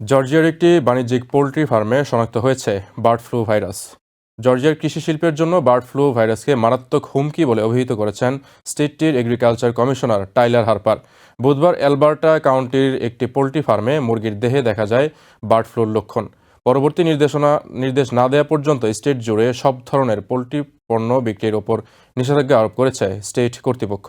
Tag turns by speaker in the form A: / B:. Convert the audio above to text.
A: জর্জিয়ার একটি বাণিজ্যিক পোলট্রি ফার্মে শনাক্ত হয়েছে বার্ড ফ্লু ভাইরাস। জর্জিয়ার কৃষি শিল্পের জন্য বার্ড ফ্লু ভাইরাসকে মারাত্মক হুমকি বলে অভিহিত করেছেন স্টেটটির এগ্রিকালচার কমিশনার টাইলার হারপার। বুধবার অ্যালবার্টা কাউন্টির একটি পোলট্রি ফার্মে মুরগির দেহে দেখা যায় বার্ড ফ্লুর লক্ষণ। পরবর্তী নির্দেশনা, নির্দেশ না দেওয়া পর্যন্ত স্টেট জুড়ে সব ধরনের পোলট্রি পণ্য বিক্রির ওপর নিষেধাজ্ঞা আরোপ করেছে স্টেট কর্তৃপক্ষ।